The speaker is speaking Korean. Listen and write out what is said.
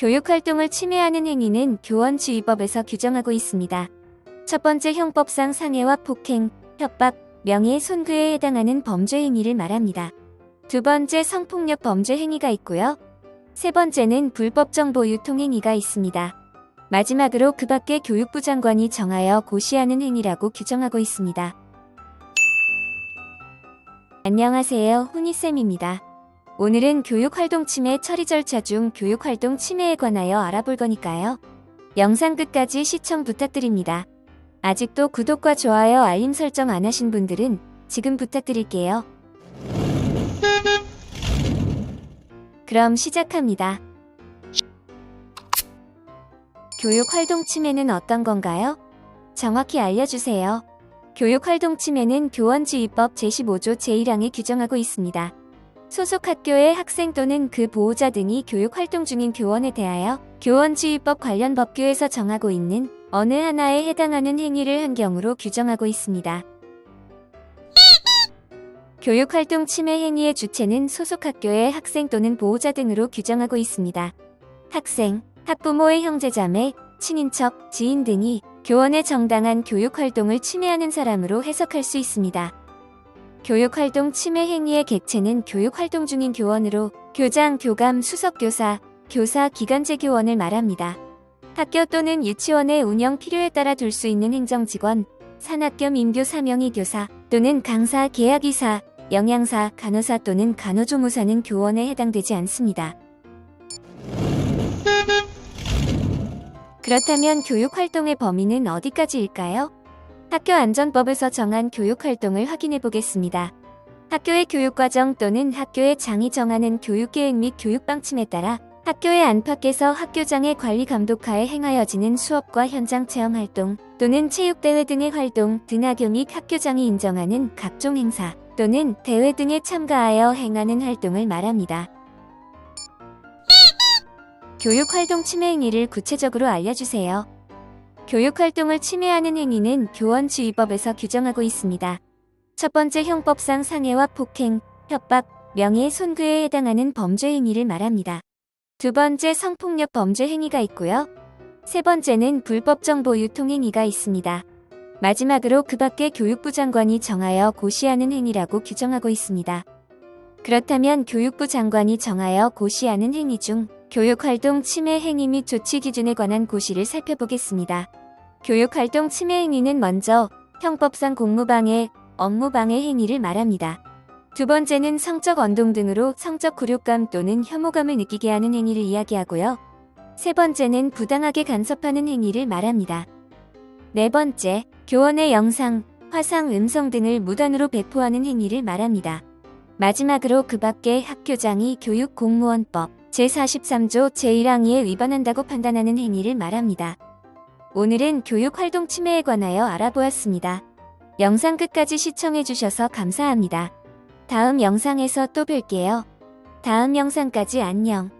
교육활동을 침해하는 행위는 교원지휘법에서 규정하고 있습니다. 첫 번째 형법상 상해와 폭행, 협박, 명예훼손죄에 해당하는 범죄 행위를 말합니다. 두 번째 성폭력 범죄 행위가 있고요. 세 번째는 불법 정보 유통 행위가 있습니다. 마지막으로 그 밖에 교육부 장관이 정하여 고시하는 행위라고 규정하고 있습니다. 안녕하세요. 훈이쌤입니다. 오늘은 교육활동 침해 처리 절차 중 교육활동 침해에 관하여 알아볼 거니까요. 영상 끝까지 시청 부탁드립니다. 아직도 구독과 좋아요 알림 설정 안 하신 분들은 지금 부탁드릴게요. 그럼 시작합니다. 교육활동 침해는 어떤 건가요? 정확히 알려주세요. 교육활동 침해는 교원지휘법 제15조 제1항에 규정하고 있습니다. 소속 학교의 학생 또는 그 보호자 등이 교육 활동 중인 교원에 대하여 교원지휘법 관련 법규에서 정하고 있는 어느 하나에 해당하는 행위를 한 경우로 규정하고 있습니다. 교육활동 침해 행위의 주체는 소속 학교의 학생 또는 보호자 등으로 규정하고 있습니다. 학생, 학부모의 형제자매, 친인척, 지인 등이 교원의 정당한 교육활동을 침해하는 사람으로 해석할 수 있습니다. 교육활동 침해 행위의 객체는 교육활동 중인 교원으로 교장, 교감, 수석교사, 교사, 기간제 교원을 말합니다. 학교 또는 유치원의 운영 필요에 따라 둘 수 있는 행정직원, 산학 겸 임교 사명의 교사 또는 강사, 계약이사, 영양사, 간호사 또는 간호조무사는 교원에 해당되지 않습니다. 그렇다면 교육활동의 범위는 어디까지일까요? 학교안전법에서 정한 교육활동을 확인해 보겠습니다. 학교의 교육과정 또는 학교의 장이 정하는 교육계획 및 교육방침에 따라 학교의 안팎에서 학교장의 관리 감독하에 행하여지는 수업과 현장 체험 활동 또는 체육대회 등의 활동, 등하교 및 학교장이 인정하는 각종 행사 또는 대회 등에 참가하여 행하는 활동을 말합니다. 교육활동 침해 행위를 구체적으로 알려주세요. 교육활동을 침해하는 행위는 교원지휘법에서 규정하고 있습니다. 첫 번째 형법상 상해와 폭행, 협박, 명예훼손죄에 해당하는 범죄 행위를 말합니다. 두 번째 성폭력 범죄 행위가 있고요. 세 번째는 불법 정보 유통 행위가 있습니다. 마지막으로 그 밖에 교육부 장관이 정하여 고시하는 행위라고 규정하고 있습니다. 그렇다면 교육부 장관이 정하여 고시하는 행위 중 교육활동 침해 행위 및 조치 기준에 관한 고시를 살펴보겠습니다. 교육활동 침해 행위는 먼저 형법상 공무방해, 업무방해 행위를 말합니다. 두 번째는 성적 언동 등으로 성적 굴욕감 또는 혐오감을 느끼게 하는 행위를 이야기하고요. 세 번째는 부당하게 간섭하는 행위를 말합니다. 네 번째, 교원의 영상, 화상, 음성 등을 무단으로 배포하는 행위를 말합니다. 마지막으로 그 밖에 학교장이 교육공무원법 제43조 제1항에 위반한다고 판단하는 행위를 말합니다. 오늘은 교육활동 침해에 관하여 알아보았습니다. 영상 끝까지 시청해주셔서 감사합니다. 다음 영상에서 또 뵐게요. 다음 영상까지 안녕.